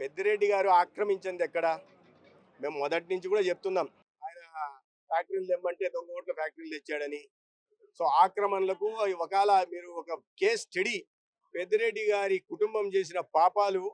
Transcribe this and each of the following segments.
పెద్దిరెడ్డి గారు ఆక్రమించింది ఎక్కడ? మేము మొదటి నుంచి కూడా చెప్తున్నాం. ఆయన ఫ్యాక్టరీలు తెమ్మంటే దొంగ ఓట్ల ఫ్యాక్టరీలు తెచ్చాడని. సో ఆక్రమణలకు ఒకవేళ మీరు ఒక కేస్ స్టడీ పెద్దిరెడ్డి గారి కుటుంబం చేసిన పాపాలు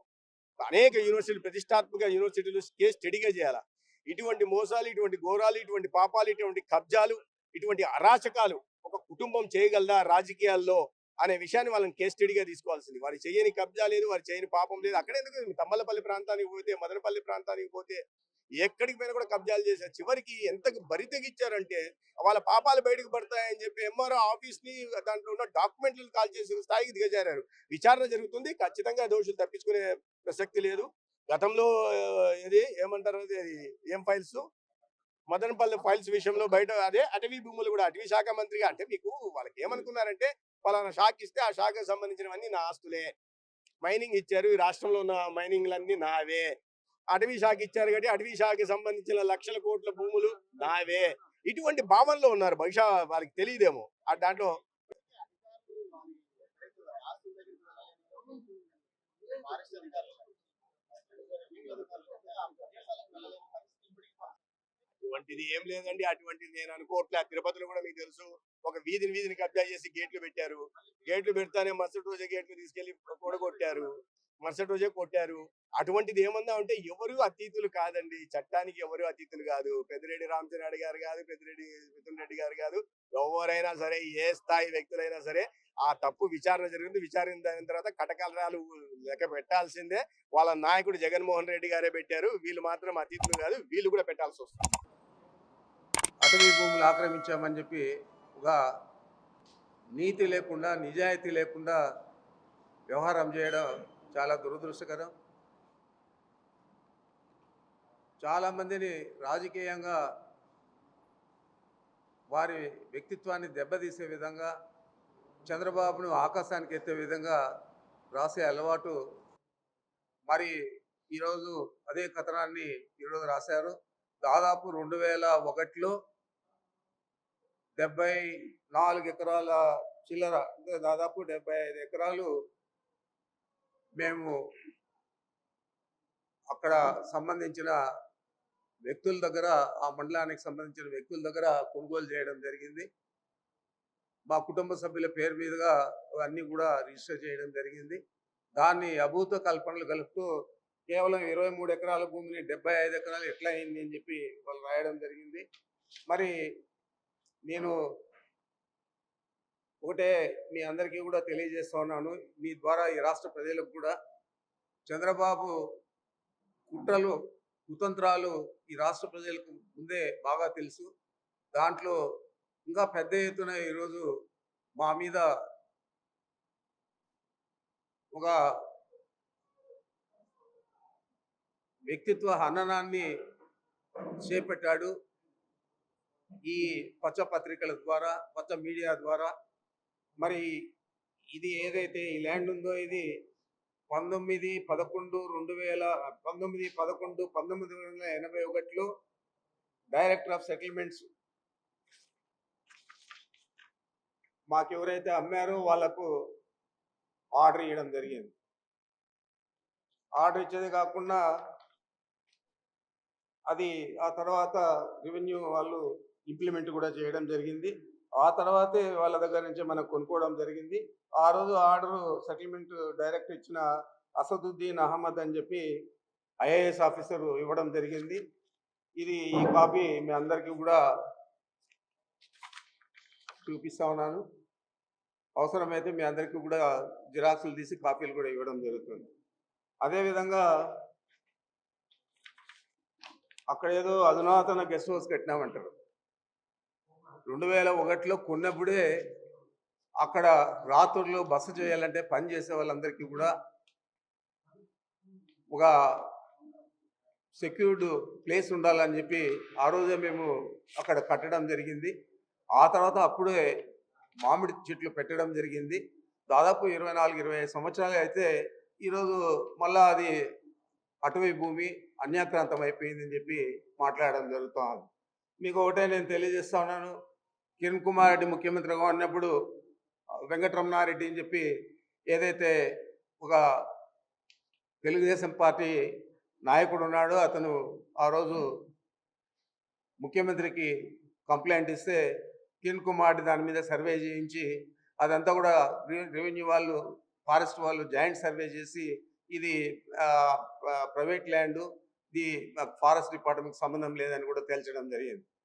అనేక యూనివర్సిటీలు ప్రతిష్టాత్మక యూనివర్సిటీలు కేస్ స్టడీగా చేయాలి? ఇటువంటి మోసాలు ఇటువంటి ఘోరాలు ఇటువంటి పాపాలు ఇటువంటి కబ్జాలు ఇటువంటి అరాచకాలు ఒక కుటుంబం చేయగలదా రాజకీయాల్లో? అనే విషయాన్ని వాళ్ళని కేస్ స్టడీగా తీసుకోవాల్సింది. వారి చేయని కబ్జా లేదు వారి చేయని పాపం లేదు. అక్కడ ఎందుకు తమ్మలపల్లి ప్రాంతానికి పోతే మదనపల్లి ప్రాంతానికి పోతే ఎక్కడికి పోయినా కూడా కబ్జాలు చేశారు. చివరికి ఎంత బరి తెగించారంటే వాళ్ళ పాపాలు బయటకు పడతాయని చెప్పి ఎంఆర్ఓ ఆఫీస్ని దాంట్లో ఉన్న డాక్యుమెంట్లు కాల్ చేసిన స్థాయికి దిగజారారు. విచారణ జరుగుతుంది. ఖచ్చితంగా దోషులు తప్పించుకునే ప్రసక్తి లేదు. గతంలో ఇది ఏమంటారు అది ఏం ఫైల్స్ మదనపల్లి ఫైల్స్ విషయంలో బయట అదే అటవీ భూములు కూడా అటవీ శాఖ మంత్రిగా అంటే మీకు వాళ్ళకి ఏమనుకున్నారంటే పలానా శాఖ ఇస్తే ఆ శాఖకు సంబంధించినవన్నీ నా ఆస్తులే. మైనింగ్ ఇచ్చారు ఈ రాష్ట్రంలో ఉన్న మైనింగ్లన్నీ నావే. అటవీ శాఖ ఇచ్చారు కాబట్టి అటవీ శాఖకి సంబంధించిన లక్షల కోట్ల భూములు నావే. ఇటువంటి భావనలో ఉన్నారు. బహుశా వారికి తెలియదేమో. ఆ దాంట్లో అటువంటిది ఏం లేదండి. అటువంటిది నేను అనుకోవట్లే. తిరుపతిలో కూడా మీకు తెలుసు. ఒక వీధిని వీధిని కబ్జా చేసి గేట్లు పెట్టారు. గేట్లు పెడతానే మరుసటి రోజే గేట్లు తీసుకెళ్ళి కూడగొట్టారు. మరుసటి రోజే కొట్టారు. అటువంటిది ఏమన్నా అంటే ఎవరు అతీతులు కాదండి. చట్టానికి ఎవరు అతీతులు కాదు. పెద్దిరెడ్డి రామచంద్రారెడ్డి గారు కాదు పెద్దిరెడ్డి మిథున్ రెడ్డి గారు కాదు. ఎవరైనా సరే ఏ స్థాయి వ్యక్తులైనా సరే ఆ తప్పు విచారణ జరిగింది. విచారణ తర్వాత కటకలరాలు లెక్క పెట్టాల్సిందే. వాళ్ళ నాయకుడు జగన్మోహన్ రెడ్డి గారే పెట్టారు. వీళ్ళు మాత్రం అతీతులు కాదు. వీళ్ళు కూడా పెట్టాల్సి వస్తుంది. అటవీ భూములు ఆక్రమించామని చెప్పి ఒక నీతి లేకుండా నిజాయితీ లేకుండా వ్యవహారం చేయడం చాలా దురదృష్టకరం. చాలామందిని రాజకీయంగా వారి వ్యక్తిత్వాన్ని దెబ్బతీసే విధంగా చంద్రబాబును ఆకాశానికి ఎత్తే విధంగా రాసే అలవాటు మరి ఈరోజు అదే కథనాన్ని ఈరోజు రాశారు. దాదాపు రెండు వేల ఒకటిలో డెబ్బై నాలుగు ఎకరాల చిల్లర అంటే దాదాపు డెబ్బై ఐదు ఎకరాలు మేము అక్కడ సంబంధించిన వ్యక్తుల దగ్గర ఆ మండలానికి సంబంధించిన వ్యక్తుల దగ్గర కొనుగోలు చేయడం జరిగింది. మా కుటుంబ సభ్యుల పేరు మీదుగా అన్నీ కూడా రిజిస్టర్ చేయడం జరిగింది. దాన్ని అభూత కల్పనలు కలుపుతూ కేవలం ఇరవై మూడు ఎకరాల భూమిని డెబ్బై ఐదు ఎకరాలు ఎట్లా అయింది అని చెప్పి వాళ్ళు రాయడం జరిగింది. మరి నేను ఒకటే మీ అందరికీ కూడా తెలియజేస్తా ఉన్నాను. మీ ద్వారా ఈ రాష్ట్ర ప్రజలకు కూడా చంద్రబాబు కుట్రలు కుతంత్రాలు ఈ రాష్ట్ర ప్రజలకు ముందే బాగా తెలుసు. దాంట్లో ఇంకా పెద్ద ఎత్తున ఈరోజు మా మీద ఒక వ్యక్తిత్వ హననాన్ని చేపట్టాడు. ఈ పచ్చ పత్రికల ద్వారా పచ్చ మీడియా ద్వారా మరి ఇది ఏదైతే ఈ ల్యాండ్ ఉందో ఇది పంతొమ్మిది పదకొండు రెండు వేల పంతొమ్మిది పదకొండు పంతొమ్మిది వందల ఎనభై ఒకటిలో డైరెక్టర్ ఆఫ్ సెటిల్మెంట్స్ మాకు ఎవరైతే అమ్మారో వాళ్ళకు ఆర్డర్ ఇవ్వడం జరిగింది. ఆర్డర్ ఇచ్చేది కాకుండా అది ఆ తర్వాత రెవెన్యూ వాళ్ళు ఇంప్లిమెంట్ కూడా చేయడం జరిగింది. ఆ తర్వాతే వాళ్ళ దగ్గర నుంచి మనం కొనుక్కోవడం జరిగింది. ఆ రోజు ఆర్డర్ సెటిల్మెంట్ డైరెక్ట్ ఇచ్చిన అసదుద్దీన్ అహ్మద్ అని చెప్పి ఐఏఎస్ ఆఫీసర్ ఇవ్వడం జరిగింది. ఇది ఈ కాపీ మీ అందరికీ కూడా చూపిస్తా ఉన్నాను. అవసరమైతే మీ అందరికీ కూడా జిరాక్సులు తీసి కాపీలు కూడా ఇవ్వడం జరుగుతుంది. అదేవిధంగా అక్కడ ఏదో అధునాతన గెస్ట్ హౌస్ కట్టినామంటారు. రెండు వేల ఒకటిలో కొన్నప్పుడే అక్కడ రాత్రుల్లో బస చేయాలంటే పని చేసే వాళ్ళందరికీ కూడా ఒక సెక్యూర్డ్ ప్లేస్ ఉండాలని చెప్పి ఆ రోజే మేము అక్కడ కట్టడం జరిగింది. ఆ తర్వాత అప్పుడే మామిడి చెట్లు పెట్టడం జరిగింది. దాదాపు ఇరవై నాలుగు ఇరవై ఐదు సంవత్సరాలు అయితే ఈరోజు మళ్ళా అది అటవీ భూమి అన్యాక్రాంతం అయిపోయిందని చెప్పి మాట్లాడడం జరుగుతుంది. మీకు ఒకటే నేను తెలియజేస్తా ఉన్నాను. కిరణ్ కుమార్ రెడ్డి ముఖ్యమంత్రిగా ఉన్నప్పుడు వెంకటరమణారెడ్డి అని చెప్పి ఏదైతే ఒక తెలుగుదేశం పార్టీ నాయకుడు ఉన్నాడో అతను ఆ రోజు ముఖ్యమంత్రికి కంప్లైంట్ ఇస్తే కిరణ్ కుమార్ దాని మీద సర్వే చేయించి అదంతా కూడా రెవెన్యూ వాళ్ళు ఫారెస్ట్ వాళ్ళు జాయింట్ సర్వే చేసి ఇది ఆ, ప్రైవేట్ ల్యాండ్ ఇది ఫారెస్ట్ డిపార్ట్మెంట్కి సంబంధం లేదని కూడా తేల్చడం జరిగింది.